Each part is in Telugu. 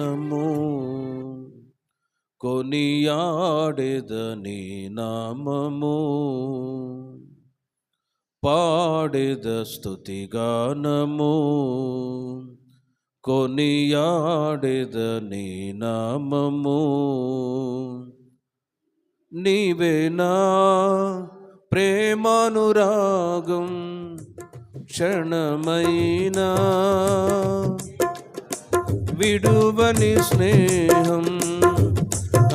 నమో కొనియాడెదని నామము. పాడెద స్థుతిగానము కొనియాడెదని నామము. నీవేనా ప్రేమానురాగం క్షణమైనా విడువని స్నేహం.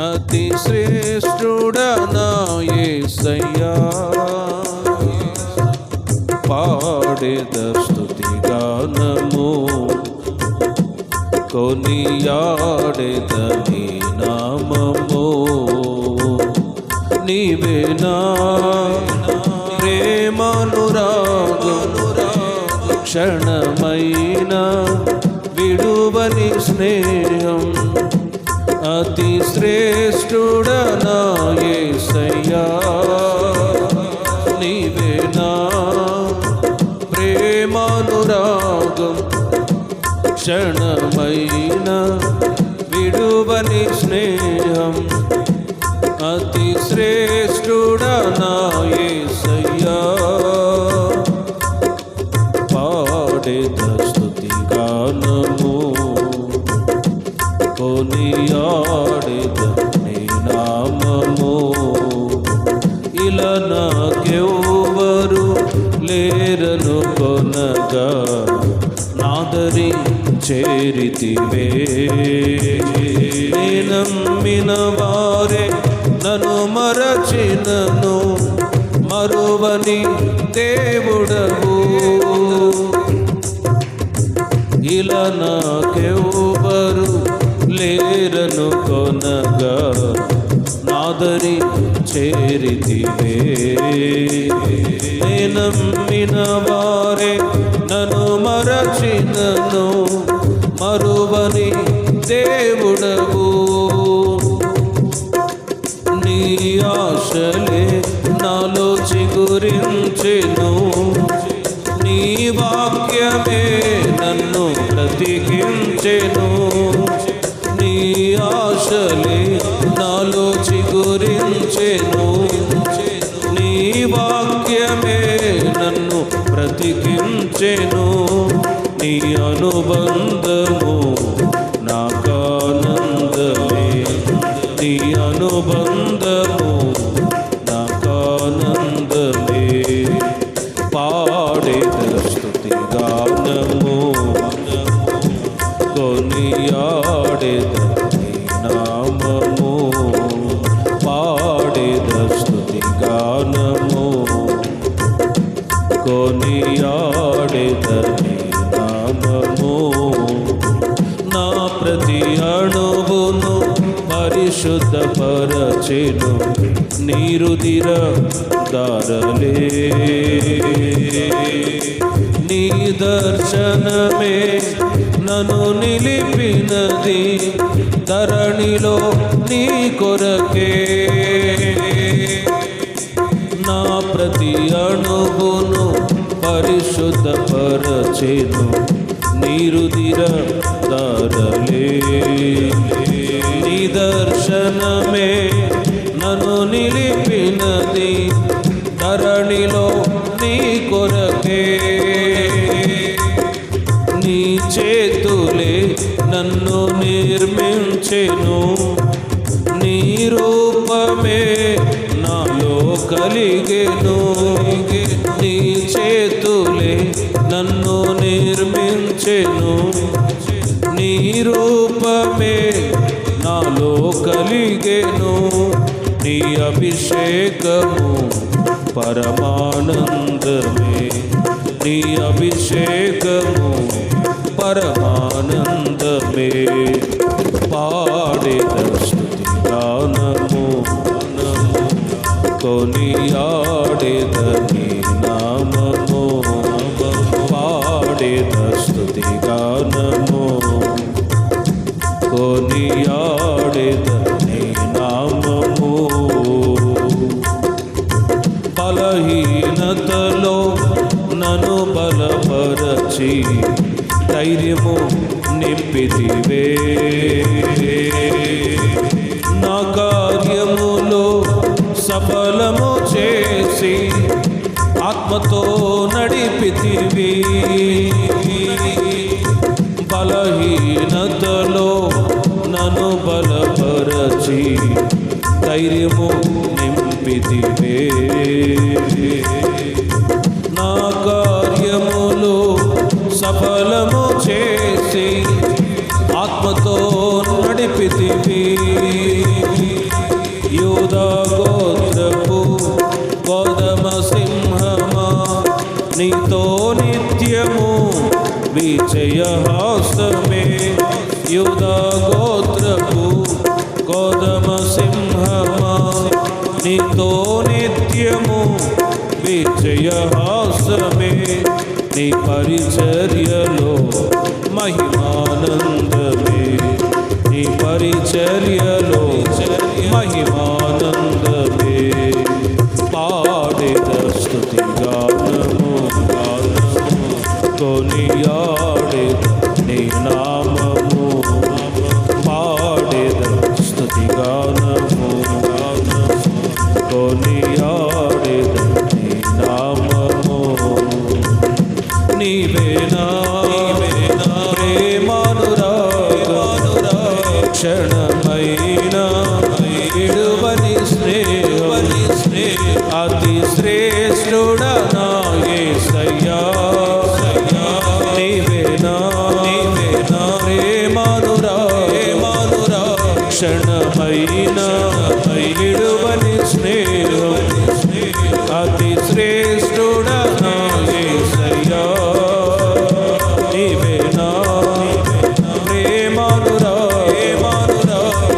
అతి శ్రేష్ఠుడనా యేసయ్యా పాడేద స్థుతిగానము కొనియాడేద నీ నామము. నీవేనా ప్రేమానురాగం క్షణ విడువని స్నేహం. అతి శ్రేష్ఠుడనా యేసయ్యా నీవేనా ప్రేమానురాగం. క్షణమైన విడువని స్నేహం. అతి శ్రేష్ఠుడనా యేసయ్యా కొనియాడేద నీ నామము. ఇలా నాకెవ్వరు లేరను కొనగా నాదరి చేరితివే. నమ్మిన వారే నన్ను మరచినను మరువని దేవుడవు. ఇలా నాకెవ్వరు అనగా నాదరి చేరితివే. నమ్మిన వారే నన్ను మరచినను మరువని దేవుడవు. అనుబంధము నాకానందమే. నీ అనుబంధము నాకానందమే. పాడేద స్థుతి గానము కొనియాడేద ప్రతి అణువును పరిశుద్ధపరచెను. నీరుదిర దారలే నీ దర్శనమే నన్ను నిలిపినది. ధరణిలో నీ కొరకే. నా ప్రతి అణువును పరిశుద్ధపరచెను. నీరుదిర దారలే నిదర్శనమే నన్ను నిలిపినది. ధరణిలో నీ కొరకే. నీ చేతులే నన్ను నిర్మించెను. నీ రూపమే నాలో కలిగెను. నీ చేతులే నన్ను నిర్మించెను. రూపమే నాలో కలిగెను నీ అభిషేకము పరమానందమే నీ అభిషేకము పరమానందమే పాడేద స్థుతి గానము కొనియాడేద కొనియాడేద నీ నామము. బలహీనతలో నన్ను బలపరచి ధైర్యము నింపితివే. నా కార్యములో సఫలము చేసి ఆత్మతో నన్ను బలపరచి ధైర్యము నింపితివే. నా కార్యములు సఫలము చేసి ఆత్మతో నడిపితివి. యూదా గోత్రపు గోదమ సింహమా నీతో నిత్యము విజయ యూదా గోత్రపు గోదమ సింహమా? నీతో నిత్యము విజయహాసమే నీ పరిచర్యలో మహిమానందమే. నీ పరిచర్యలో క్షణమైన విడువని స్నేహని స్నేహ అతి శ్రేష్ఠుడనా యేసయ్యా నీవేనా నీవేనా ప్రేమానురా ప్రేమానురా. క్షణమైన విడువని స్నేహం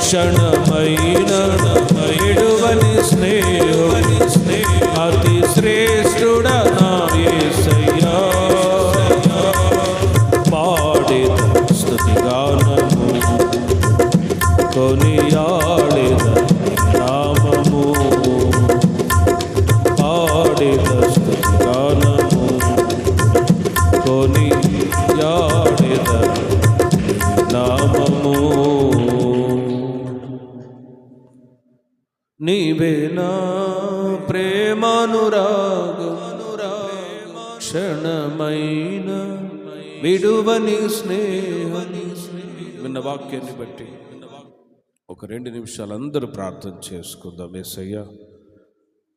క్షణమైన విడువని స్నేహం అతి శ్రేష్ఠుడ యేసయ్యా పాడేద స్తుతి గానము నీవేనా ప్రేమానురాగనురాగ క్షణమైన విడువని స్నేహని విన్న వాక్యాన్ని బట్టి ఒక రెండు నిమిషాలు అందరూ ప్రార్థన చేసుకుందాం. ఏసయ్యా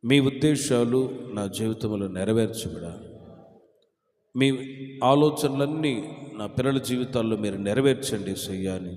మీ ఉద్దేశాలు నా జీవితంలో నెరవేర్చబడా. మీ ఆలోచనలన్నీ నా పిల్లల జీవితాల్లో మీరు నెరవేర్చండి సయ్యాని